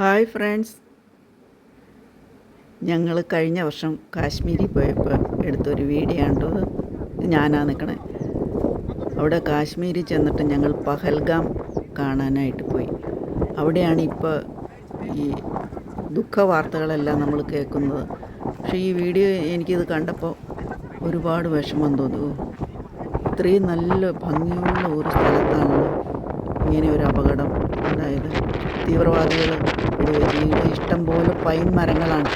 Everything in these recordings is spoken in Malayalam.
Hi friends. ഞങ്ങൾ കഴിഞ്ഞ വർഷം കാശ്മീരിൽ പോയപ്പോൾ എടുത്തൊരു വീഡിയോ ആണ് കേട്ടോ ഞാനാ നിൽക്കണേ അവിടെ കാശ്മീരിൽ ചെന്നിട്ട് ഞങ്ങൾ പഹൽഗാം കാണാനായിട്ട് പോയി. അവിടെയാണ് ഇപ്പോൾ ഈ ദുഃഖ വാർത്തകളെല്ലാം നമ്മൾ കേൾക്കുന്നത്. പക്ഷേ ഈ വീഡിയോ എനിക്കിത് കണ്ടപ്പോൾ ഒരുപാട് വിഷമം തോന്നുന്നു ഇത്രയും നല്ല ഭംഗിയുള്ള ഒരു സ്ഥലത്താണ് ഇങ്ങനെ ഒരു അപകടം ഉണ്ടായത്. തീവ്രവാദികൾ വെടിവെച്ചിട്ട് ഇഷ്ടം പോലെ പൈൻ മരങ്ങളാണ്.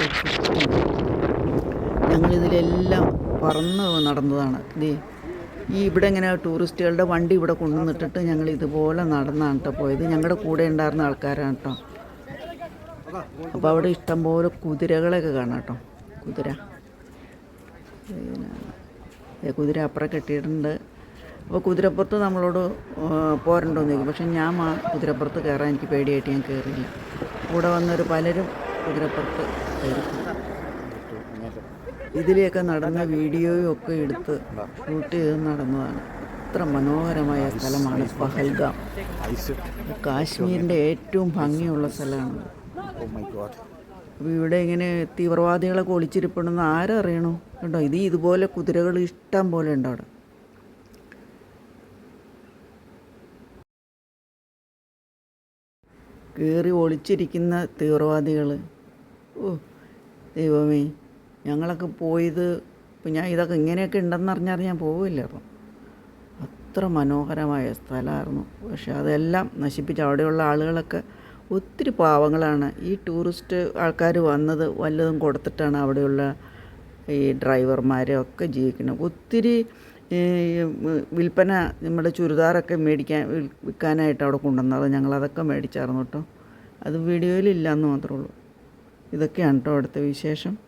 ഞങ്ങളിതിലെല്ലാം പറന്ന് നടന്നതാണ്. ഇത് ഈ ഇവിടെ ഇങ്ങനെ ടൂറിസ്റ്റുകളുടെ വണ്ടി ഇവിടെ കൊണ്ടുവന്നിട്ടിട്ട് ഞങ്ങൾ ഇതുപോലെ നടന്നാണ് കേട്ടോ പോയത്. ഞങ്ങളുടെ കൂടെ ഉണ്ടായിരുന്ന ആൾക്കാരാണ് കേട്ടോ അപ്പോൾ അവിടെ ഇഷ്ടം പോലെ കുതിരകളെയൊക്കെ കാണാം കേട്ടോ കുതിര. കുതിര അപ്പുറം കെട്ടിയിട്ടുണ്ട്. അപ്പോൾ കുതിരപ്പുറത്ത് നമ്മളോട് പോരണ്ടോന്ന് ചോദിക്കും. പക്ഷെ ഞാൻ ആ കുതിരപ്പുറത്ത് കയറാൻ എനിക്ക് പേടിയായിട്ട് ഞാൻ കയറിയില്ല കൂടെ വന്നൊരു പലരും കുതിരപ്പുറത്ത് കയറി. ഇതിലെയൊക്കെ നടന്ന വീഡിയോയും ഒക്കെ എടുത്ത് ഷൂട്ട് ചെയ്ത് നടന്നതാണ്. അത്ര മനോഹരമായ സ്ഥലമാണ് പഹൽഗാം. കാശ്മീരിന്റെ ഏറ്റവും ഭംഗിയുള്ള സ്ഥലമാണ്. അപ്പോൾ ഇവിടെ ഇങ്ങനെ തീവ്രവാദികളൊക്കെ ഒളിച്ചിരിപ്പുണ്ടെന്ന് ആരും അറിയണോ കണ്ടോ? ഇത് ഇതുപോലെ കുതിരകൾ ഇഷ്ടം പോലെ ഉണ്ട് അവിടെ. കയറി ഒളിച്ചിരിക്കുന്ന തീവ്രവാദികൾ. ഓ ദൈവമേ ഞങ്ങളൊക്കെ പോയത് ഞാൻ ഇതൊക്കെ ഇങ്ങനെയൊക്കെ ഉണ്ടെന്ന് അറിഞ്ഞാൽ ഞാൻ പോവില്ല അപ്പം. അത്ര മനോഹരമായ സ്ഥലമായിരുന്നു. പക്ഷെ അതെല്ലാം നശിപ്പിച്ച് അവിടെയുള്ള ആളുകളൊക്കെ ഒത്തിരി പാവങ്ങളാണ്. ഈ ടൂറിസ്റ്റ് ആൾക്കാർ വന്നത് വല്ലതും കൊടുത്തിട്ടാണ് അവിടെയുള്ള ഈ ഡ്രൈവർമാരെ ഒക്കെ ജീവിക്കുന്നത്. ഒത്തിരി വിൽപ്പന നമ്മുടെ ചുരിദാറൊക്കെ മേടിക്കാൻ വിൽ- വിൽക്കാനായിട്ട് അവിടെ കൊണ്ടുവന്നത്. ഞങ്ങളതൊക്കെ മേടിച്ചായിരുന്നു കേട്ടോ. അത് വീഡിയോയിലില്ല എന്ന് മാത്രമേ ഉള്ളൂ. ഇതൊക്കെയാണ് കേട്ടോ അവിടുത്തെ വിശേഷം.